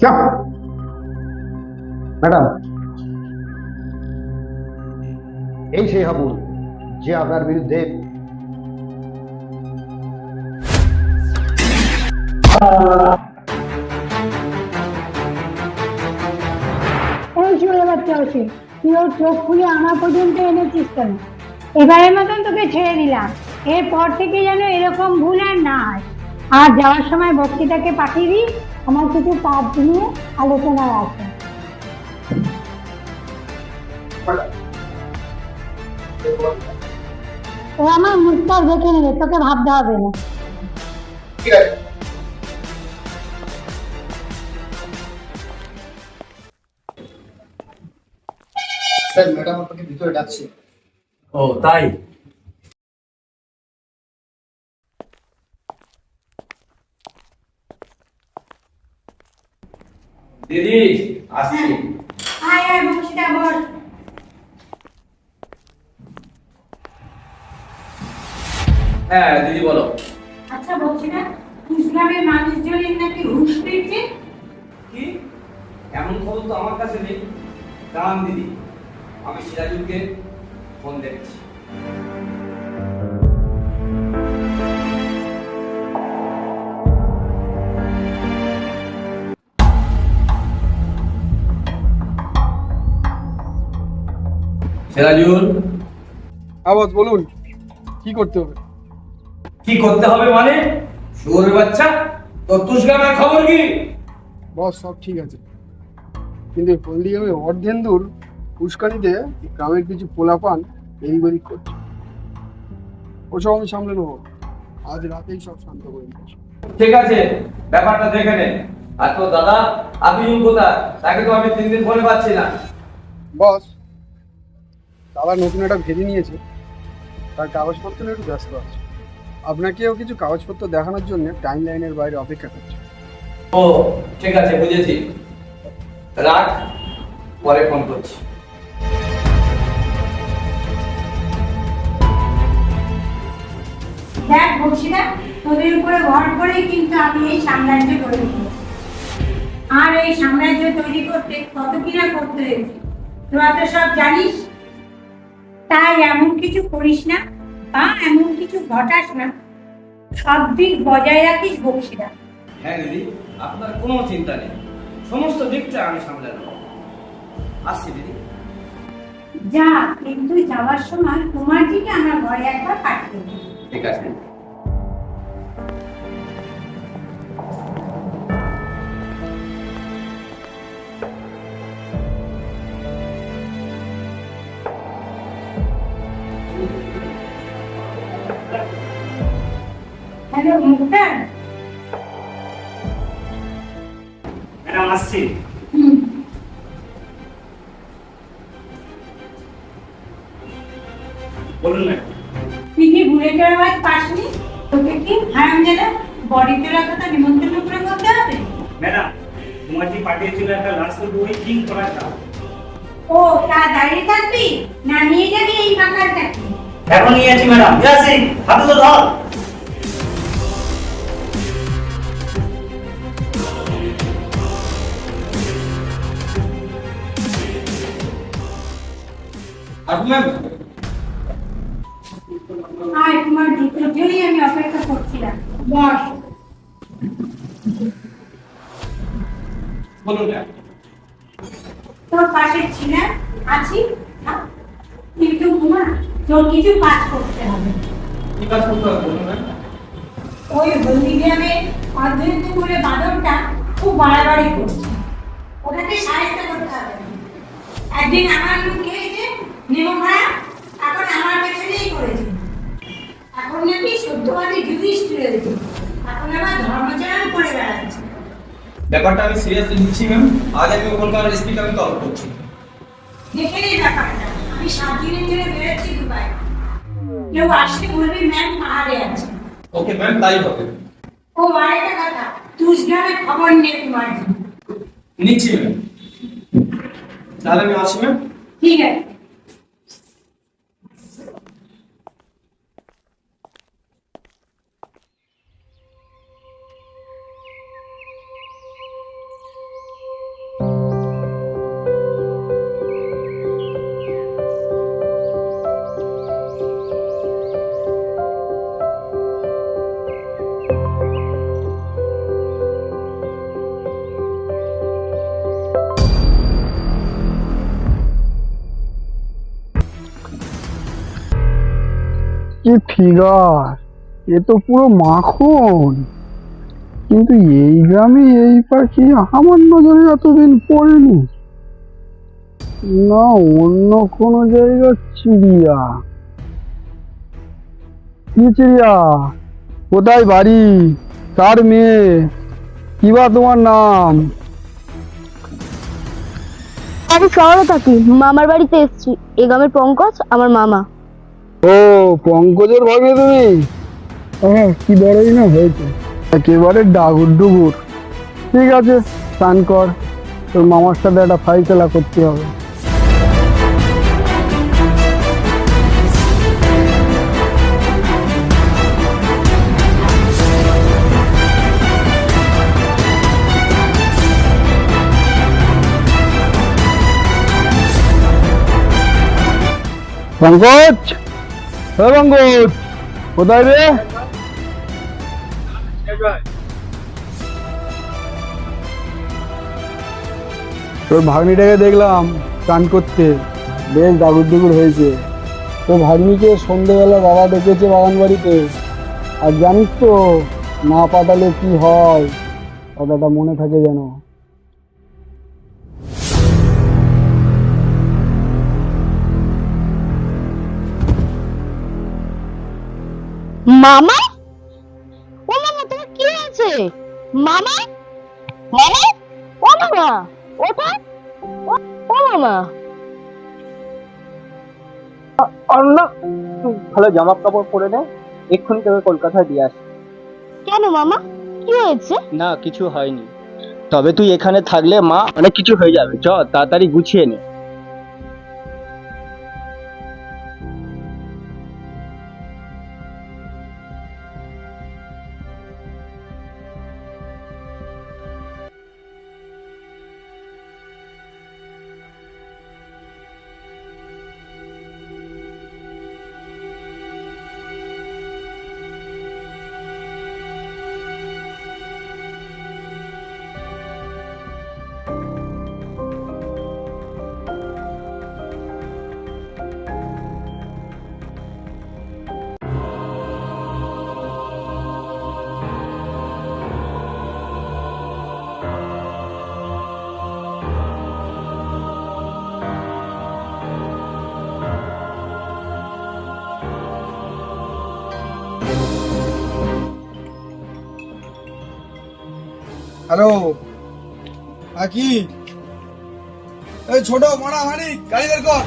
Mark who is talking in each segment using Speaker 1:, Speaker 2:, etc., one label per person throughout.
Speaker 1: চাপ ম্যাডাম এই সেই হাবুল, যে আপনার বিরুদ্ধে
Speaker 2: তুই ওর চোখ খুলে আমার পর্যন্ত এনেছিস কেন? এবারের মতন তোকে ছেড়ে দিলাম। এরপর থেকে যেন এরকম ভুল আর না হয়। আর যাওয়ার সময় বক্তৃতাকে পাঠিয়ে দিই আমার কিছু কাজ নিয়ে আলোচনা আছে ও আমার মুখটা দেখে নেবে তোকে ভাবতে হবে না।
Speaker 3: স্যার ম্যাডাম আপনাকে ভিতরে ডাকছে।
Speaker 4: ও তাই? দিদি আসছি।
Speaker 2: আয় আয় বক্তৃতা বল
Speaker 4: হ্যাঁ দিদি বলো।
Speaker 2: আচ্ছা বলছি না ইসলামের মানুষজনের নাকি হুশ পেয়েছে?
Speaker 4: কি? এমন খবর তো আমার কাছে নেই। দাঁড়ান দিদি আমি সিরাজুলকে ফোন দেখছি। সিরাজুল
Speaker 3: আওয়াজ বলুন কি করতে হবে?
Speaker 4: কি করতে হবে মানে? শুয়োরের বাচ্চা? তোর তুষগ্রামের খবর কি?
Speaker 3: বস সব ঠিক আছে। কিন্তু হলদিগ্রামে অর্ধেন্দুর উস্কানিতে গ্রামের কিছু পোলাপান এদিক ওদিক করছে ওসব আমি সামলে নেব। আজ রাতেই সব শান্ত করে
Speaker 4: ঠিক আছে ব্যাপারটা দেখে নে। আর তোর দাদা আবিজুল কোথায়? তাকে তো আমি তিন দিন ফোনে পাচ্ছি না।
Speaker 3: বস দাদা নতুন একটা ভেরি নিয়েছে তার কাগজপত্র নিয়ে একটু ব্যস্ত আছে। আপনাকেও কিছু কাগজপত্র দেখানোর জন্য টাইম লাইনের বাইরে অপেক্ষা করছে।
Speaker 4: ও ঠিক আছে বুঝেছি। রাখ পরে ফোন করছি।
Speaker 2: দেখ বক্সিদা তোদের উপরে ভর করেই কিন্তু আমি এই সাম্রাজ্য গড়ে আর এই সাম্রাজ্য তৈরি করতে কত কিনা করতে হয়েছে? তোরা তো সব জানিস তাই এমন কিছু করিস না বা এমন কিছু ঘটাস না। সব দিক বজায় রাখিস বক্সিরা
Speaker 4: হ্যাঁ দিদি আপনার কোনো চিন্তা নেই। সমস্ত দিকটা আমি সামলে নেব। আসছি দিদি।
Speaker 2: যা কিন্তু যাওয়ার সময় তোমার দিকে আমার ঘরে একবার পাঠিয়ে দিই
Speaker 4: ঠিক আছে।
Speaker 2: হ্যালো
Speaker 5: ম্যাডাম আসছি। বলুন ম্যাডাম।
Speaker 2: তুই কি বুলেটের আওয়াজ পাসনি? তোকে কি হারাম জানা বডি তোলার কথা নিমন্ত্রণ করে করতে হবে?
Speaker 5: ম্যাডাম তোমাকে পাঠিয়েছিল একটা লাস্ট বই কিং করাটা
Speaker 2: ও তা দাঁড়িয়ে থাকবি না নিয়ে যাবি এই
Speaker 5: এখন ম্যাডাম। হাতে তো ধর।
Speaker 4: আসুন ম্যাম
Speaker 2: আয় তোমার দুটোর জন্যই আমি অপেক্ষা করছিলাম। বস।
Speaker 4: বলুন
Speaker 2: তোর পাশে ছিলাম আছি কিন্তু ঘুমা তোর কিছু কাজ করতে হবে।
Speaker 4: কি কাজ করতে হবে বলুন ম্যাম
Speaker 2: ওই হলদিগ্রামে অধ্যয়ন করে বাদরটা খুব বাড়াবাড়ি করছে। ওটাকে সাহায্য করতে হবে। একদিন আমার মুখ খেয়েছে এখন আমার পেছনেই করেছে এখন নাকি সত্যবাদী যুধিষ্ঠির এখন আবার ধর্মচারণ করে বেড়াচ্ছে।
Speaker 4: ব্যাপারটা আমি সিরিয়াসলি নিচ্ছি ম্যাম আজ আমি ওখানকার এসপিকে আমি তলব করছি।
Speaker 2: দেখে নেই ব্যাপারটা। আমি সাত দিনের জন্য বেরোচ্ছি দুবাই। কেউ আসলে বলবি ম্যাম পাহাড়ে আছে।
Speaker 4: ওকে ম্যাম তাই হবে।
Speaker 2: ও আরেকটা কথা। তুষগ্রামে খবর নেই তোমার
Speaker 4: নিচ্ছি ম্যাম তাহলে আমি আসি ম্যাম
Speaker 2: ঠিক আছে।
Speaker 3: ফিগার। এ তো পুরো মাখন। কিন্তু এই গ্রামে এই পাখি আমার নজরে এতদিন পড়েনি। না, অন্য কোনো জায়গার চিড়িয়া। কি চিড়িয়া? কোথায় বাড়ি? কার মেয়ে? কি বা তোমার নাম?
Speaker 6: আমি শহরে থাকি মামার বাড়িতে এসেছি। এ গ্রামের পঙ্কজ, আমার মামা।
Speaker 3: ও পঙ্কজের ভাবে তুমি? হ্যাঁ কি বড়ই না হয়েছে। একেবারে ডাগুর ডুগুর। ঠিক আছে স্নান কর। তোর মামার সাথে একটা ফাইসলা করতে হবে। পঙ্কজ! হ্যাঁ কোথায় রে? তোর ভাগ্নিটাকে দেখলাম চান করতে। বেশ দাগুর দুগুর হয়েছে। তোর ভাগ্নিকে সন্ধেবেলা বাবা ডেকেছে বাগান বাড়িতে আর জানিস তো, না পাঠালে কি হয়? কথাটা মনে থাকে যেন।
Speaker 6: মামা ও মামা তোমার কি হয়েছে? মামা মামা ও মামা ওটা? ও ও মামা।
Speaker 7: অন্য ভালো জামা কাপড় পরে নে এক্ষুনি তোকে কলকাতায় দিয়ে আসি
Speaker 6: কেন মামা? কি হয়েছে?
Speaker 7: না কিছু হয়নি। তবে তুই এখানে থাকলে মা অনেক কিছু হয়ে যাবে। চ তাড়াতাড়ি গুছিয়ে নে।
Speaker 3: হ্যালো। হ্যাঁ কি? এই ছোট মারা হানি গাড়ি বের কর।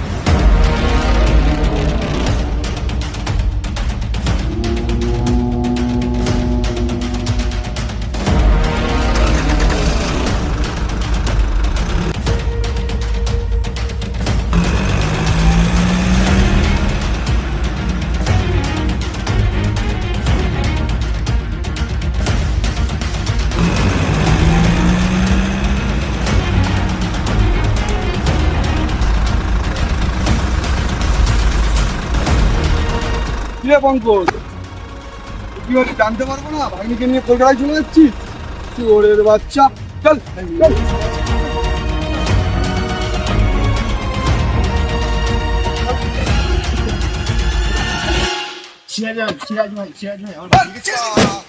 Speaker 3: কিরে পঙ্কজ কি হচ্ছে জানতে পারব না ভাগ্নিকে নিয়ে কলকাতায় চলে যাচ্ছি চোরের বাচ্চা চল চল
Speaker 7: আমার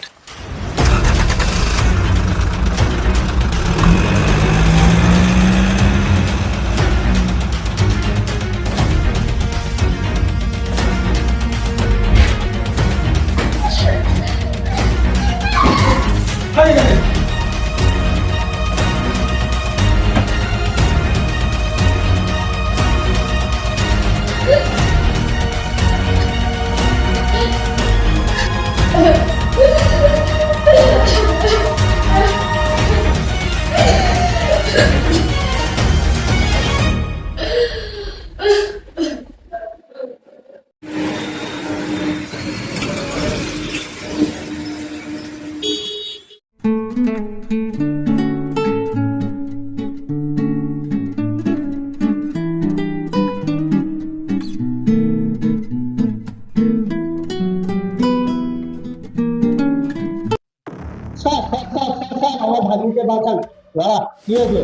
Speaker 7: দাঁড়া কি হয়েছে?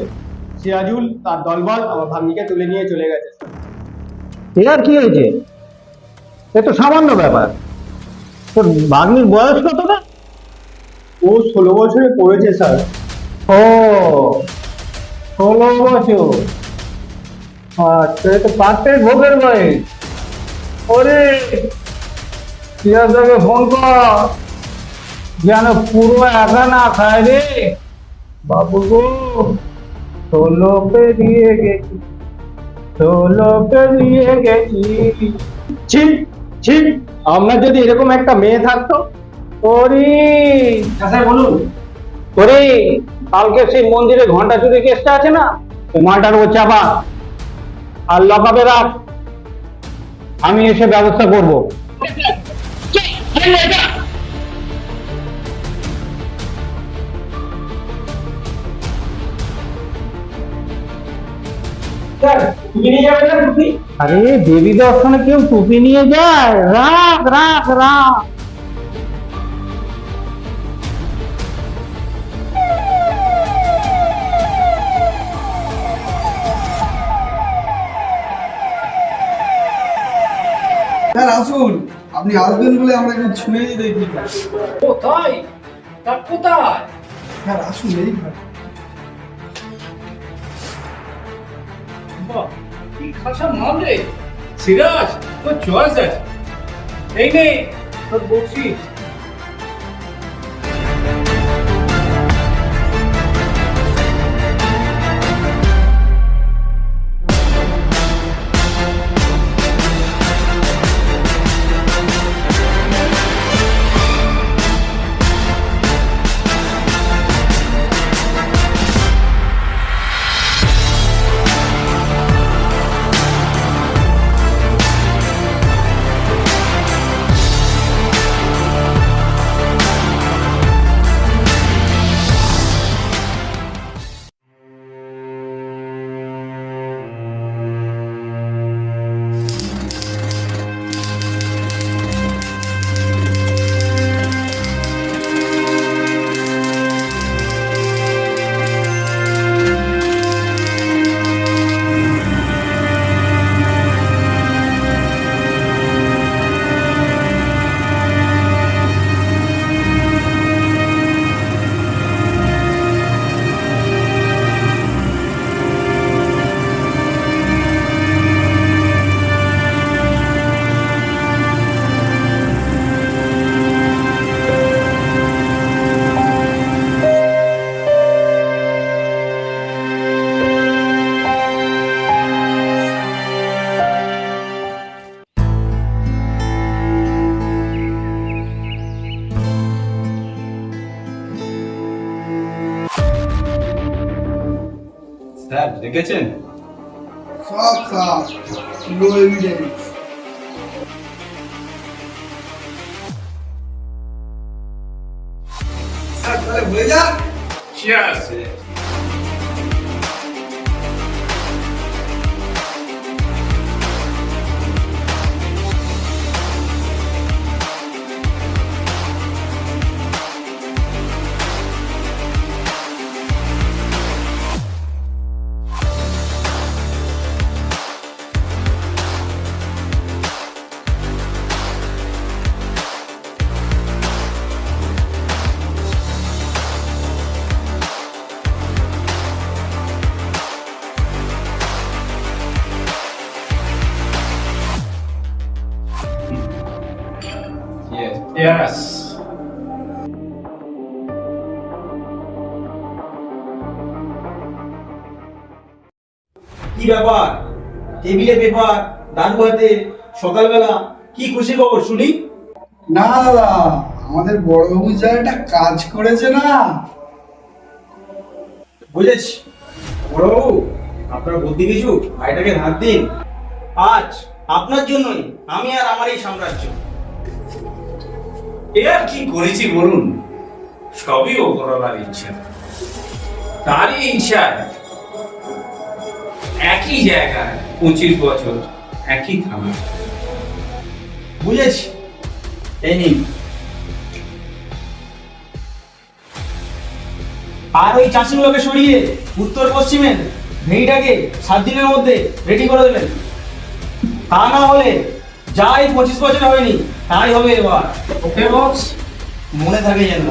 Speaker 7: সিরাজুল তার দলবল আমার ভাগ্নিকে তুলে নিয়ে চলে গেছে।
Speaker 1: এ আর কি হয়েছে? এ তো সামান্য ব্যাপার।
Speaker 7: তোর ভাগ্নির বয়স কত না? ও ষোলো বছরে পড়েছে স্যার। ও ষোলো বছর। আচ্ছা তো পার্টের ভোগের বয়স। ওরে সিরাজদাকে ফোন কর। যেন পুরো একা না খায় রে। বাবু গো ষোলো পেরিয়ে গেছি ষোলো পেরিয়ে গেছি ছি ছি আপনার যদি এরকম একটা মেয়ে থাকতো ওরে
Speaker 8: বলুন
Speaker 7: ওরে কালকে সেই মন্দিরে ঘণ্টা চুরি কেসটা আছে না মালটার ও চাপা আর লকাপে রাখ আমি এসে ব্যবস্থা করব আরে দেবী দর্শনে কেউ টুপি নিয়ে যায়? রাখ রাখ রাখ
Speaker 3: স্যার আসুন। আপনি আসবেন বলে আমরা একটু ছুঁয়ে দেখি।
Speaker 5: কোথায়? কোথায়?
Speaker 3: স্যার আসুন এই
Speaker 5: কি মাম রে। সিরাজ তোর চয়েস আছে। এই নে তোর বলছিস স্যার দেখেছেন
Speaker 3: সব সাফ নো এভিডেন্স স্যার তাহলে হয়ে যাক
Speaker 5: Cheers. Yes. Yes.
Speaker 4: কি ব্যাপার? টেবিলে পেপার দাদু হাতে সকালবেলা কি খুশি খবর শুনি?
Speaker 3: না দাদা আমাদের বড়বাবু যা একটা কাজ করেছে না।
Speaker 4: বুঝেছি। বড়বাবু আপনার বুদ্ধি কিছু? ভাইটাকে ধার দিন। আজ আপনার জন্যই আমি আর আমার এই সাম্রাজ্য।
Speaker 8: এ কি করেছি বলুন? সবই ওপরওয়ালার ইচ্ছা। তারই ইচ্ছায় একই জায়গায় পঁচিশ বছর, একই থানা।
Speaker 4: বুঝেছি? এই নিন। আর ওই চাষিগুলোকে সরিয়ে উত্তর পশ্চিমের ভেড়িটাকে সাত দিনের মধ্যে রেডি করে দেবেন। তা না হলে
Speaker 9: যাই পঁচিশ বছর হয়নি তাই হবে এবার।
Speaker 5: ওকে বক্স
Speaker 9: মনে থাকে যেন।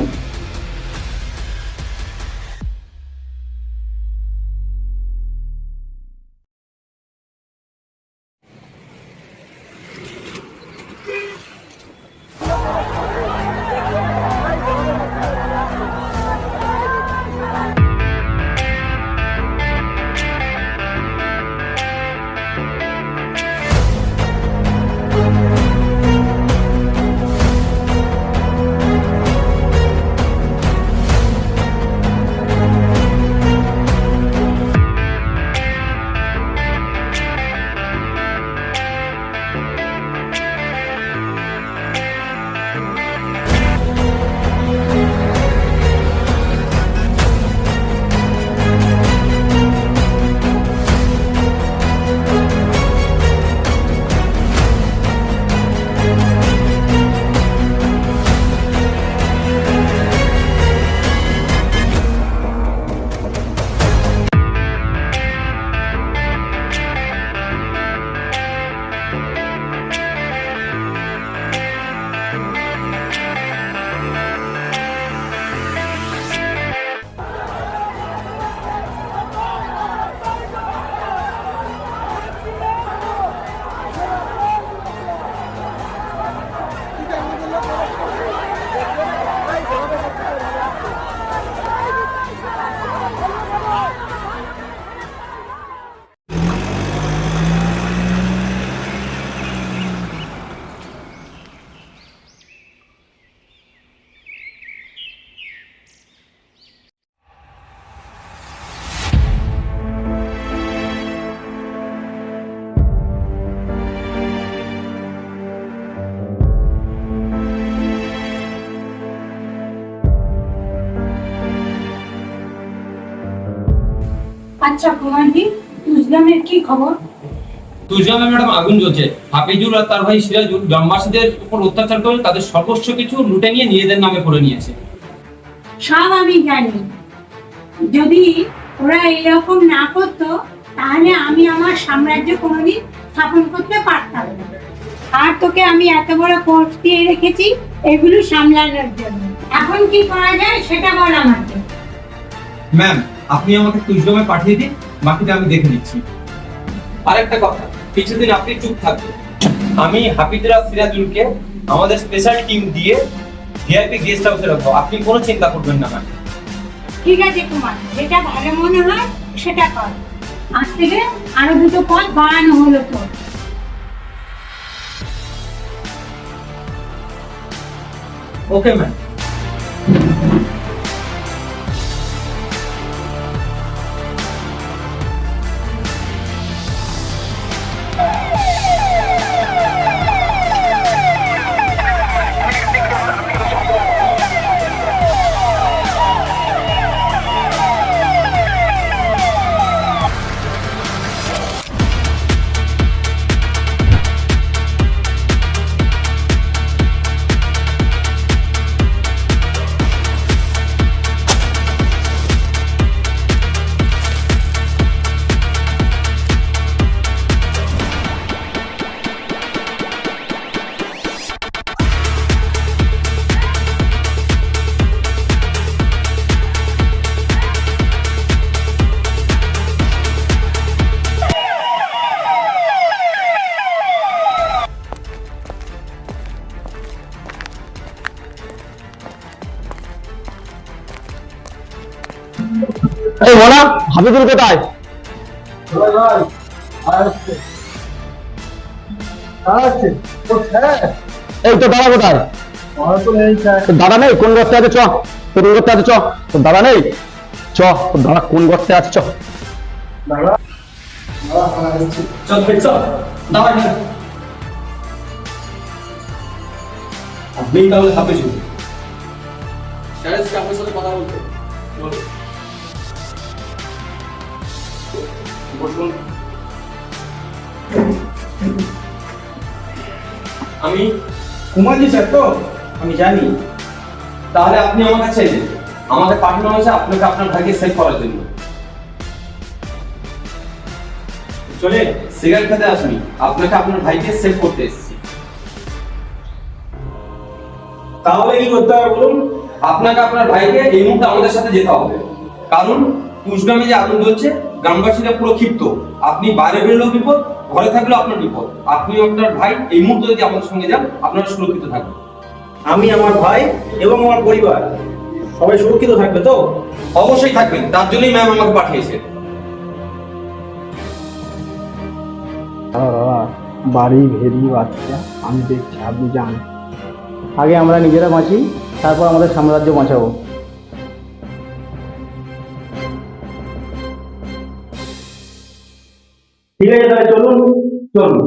Speaker 2: আচ্ছা কুমারজি তুজলামের কি খবর?
Speaker 4: তুজলামে ম্যাডাম আগুন জ্বলছে। হাফিজুল আর তার ভাই সিরাজুল গ্রামবাসীদের উপর অত্যাচার করে তাদের সর্বস্ব কিছু লুটে নিয়ে নিজেদের নামে করে নিয়েছে।
Speaker 2: সব আমি জানি। যদি ওরা এরকম না করতো তাহলে আমি আমার সাম্রাজ্য কোনোদিন স্থাপন করতে পারতাম না। আর তোকে আমি এত বড় কোর্স দিয়ে রেখেছি এগুলো সামলানোর জন্য। এখন কি করা যায় সেটা বল আমাকে।
Speaker 4: ম্যাম আপনি আমাকে তুজলামে পাঠিয়ে দিন বাকিটা আমি দেখে নিচ্ছি। আরেকটা কথা কিছুদিন আপনি চুপ থাকবেন। আমি হাফিজুল আর সিরাজুলকে আমাদের স্পেশাল টিম দিয়ে ভিআইপি গেস্ট হাউসে রাখব। আপনি কোনো চিন্তা করবেন না ম্যাম।
Speaker 2: ঠিক আছে কুমার। যেটা ভালো মনে হয় সেটা কর। আজ থেকে আরও দুটো পথ বাড়ানো হলো তোর।
Speaker 4: Okay ma'am.
Speaker 1: এই বলা হাবিবুল কোথায়? এই তো দাদা কোথায়? দাদা নেই? কোন গর্তে আছে? চ, কোন গর্তে আছে? চ, তোর দাদা নেই? চ, তোর দাদা কোন গর্তে আছে? চ।
Speaker 4: আপনি তাহলে স্যার সাথে কথা বলতে বসুন। আমি
Speaker 9: কুমারজি স্যার তো? আমি জানি।
Speaker 4: তাহলে আপনি আমার কাছে এলেন। আমাকে পাঠানো হয়েছে আপনাকে আপনার ভাইকে সেভ করার জন্য। চলে সিগারেট খেতে আসনি। আপনাকে আপনার ভাইকে সেভ করতে এসেছি।
Speaker 9: তাহলে কি করতে হবে বলুন?
Speaker 4: আপনাকে আপনার ভাইকে এই মুহূর্তে আমাদের সাথে যেতে হবে। কারণ কুচগ্রামে যে আগুন জ্বলছে গ্রামবাসীরা পুরো ক্ষিপ্ত। আপনি বাইরে বেরোলেও বিপদ ঘরে থাকলেও আপনার বিপদ। আপনি আপনার ভাই এই মুহূর্তে যদি আমাদের সঙ্গে যান আপনারা সুরক্ষিত থাকবেন।
Speaker 9: আমি আমার ভাই এবং আমার পরিবার সবাই সুরক্ষিত থাকবে তো?
Speaker 4: অবশ্যই থাকবেন। তার জন্যই ম্যাম আমাকে পাঠিয়েছে
Speaker 3: বাবা বাড়ি ভেরি বাচ্চা আমি দেখছি আপনি যান।
Speaker 7: আগে আমরা নিজেরা বাঁচি তারপর আমাদের সাম্রাজ্য বাঁচাবো।
Speaker 9: ঠিক আছে তাহলে চলুন চলুন।